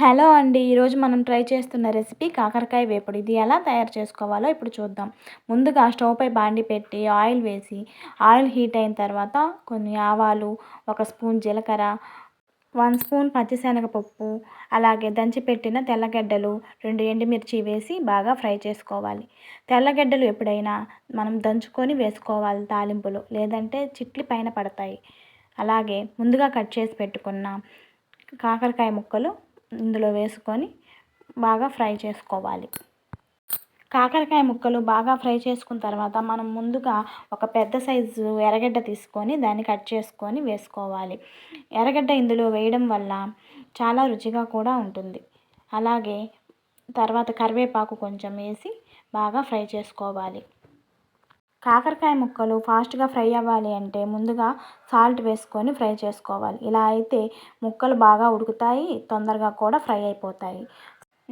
Hello అండి ఈరోజు మనం ట్రై చేస్తున్న రెసిపీ కాకరకాయ వేపుడు. ఇది ఎలా తయారు చేసుకోవాలో ఇప్పుడు చూద్దాం. ముందుగా స్టవ్పై బాండి పెట్టి ఆయిల్ వేసి ఆయిల్ హీట్ అయిన తర్వాత కొన్ని ఆవాలు ఒక స్పూన్ జీలకర్ర వన్ స్పూన్ పచ్చిశనగపప్పు అలాగే దంచిపెట్టిన తెల్లగడ్డలు రెండు ఎండుమిర్చి వేసి బాగా ఫ్రై చేసుకోవాలి. తెల్లగడ్డలు ఎప్పుడైనా మనం దంచుకొని వేసుకోవాలి తాలింపులు లేదంటే చిట్లి పైన పడతాయి. అలాగే ముందుగా కట్ చేసి పెట్టుకున్న కాకరకాయ ముక్కలు ఇందులో వేసుకొని బాగా ఫ్రై చేసుకోవాలి. కాకరకాయ ముక్కలు బాగా ఫ్రై చేసుకున్న తర్వాత మనం ముందుగా ఒక పెద్ద సైజు ఎర్రగడ్డ తీసుకొని దాన్ని కట్ చేసుకొని వేసుకోవాలి. ఎర్రగడ్డ ఇందులో వేయడం వల్ల చాలా రుచిగా కూడా ఉంటుంది. అలాగే తర్వాత కరివేపాకు కొంచెం వేసి బాగా ఫ్రై చేసుకోవాలి. కాకరకాయ ముక్కలు ఫాస్ట్గా ఫ్రై అవ్వాలి అంటే ముందుగా సాల్ట్ వేసుకొని ఫ్రై చేసుకోవాలి. ఇలా అయితే ముక్కలు బాగా ఉడుకుతాయి తొందరగా కూడా ఫ్రై అయిపోతాయి.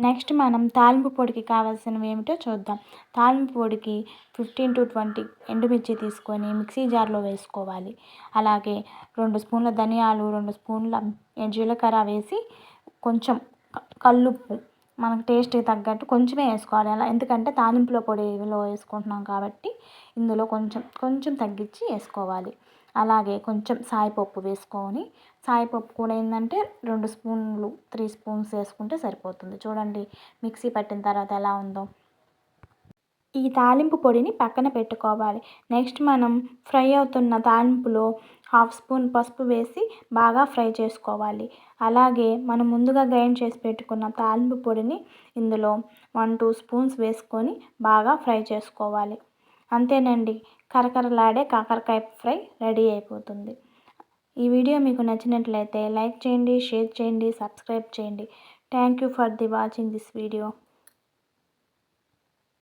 నెక్స్ట్ మనం తాలింపు పొడికి కావాల్సినవి ఏమిటో చూద్దాం. తాలింపు పొడికి ఫిఫ్టీన్ టు ట్వంటీ ఎండుమిర్చి తీసుకొని మిక్సీ జార్లో వేసుకోవాలి. అలాగే రెండు స్పూన్ల ధనియాలు రెండు స్పూన్ల జీలకర్ర వేసి కొంచెం కల్లుప్పు మనకు టేస్ట్కి తగ్గట్టు కొంచెమే వేసుకోవాలి. అలా ఎందుకంటే తాలింపులో పొడిలో వేసుకుంటున్నాం కాబట్టి ఇందులో కొంచెం కొంచెం తగ్గించి వేసుకోవాలి. అలాగే కొంచెం సాయిపప్పు వేసుకొని సాయిపప్పు కూడా ఏంటంటే రెండు స్పూన్లు త్రీ స్పూన్స్ వేసుకుంటే సరిపోతుంది. చూడండి మిక్సీ పట్టిన తర్వాత ఎలా ఉందో. ఈ తాలింపు పొడిని పక్కన పెట్టుకోవాలి. నెక్స్ట్ మనం ఫ్రై అవుతున్న తాలింపులో హాఫ్ స్పూన్ పసుపు వేసి బాగా ఫ్రై చేసుకోవాలి. అలాగే మనం ముందుగా గ్రైండ్ చేసి పెట్టుకున్న తాలింపు పొడిని ఇందులో వన్ టూ స్పూన్స్ వేసుకొని బాగా ఫ్రై చేసుకోవాలి. అంతేనండి. కరకరలాడే కాకరకాయ ఫ్రై రెడీ అయిపోతుంది. ఈ వీడియో మీకు నచ్చినట్లయితే లైక్ చేయండి షేర్ చేయండి సబ్స్క్రైబ్ చేయండి. Thank you for the watching this video.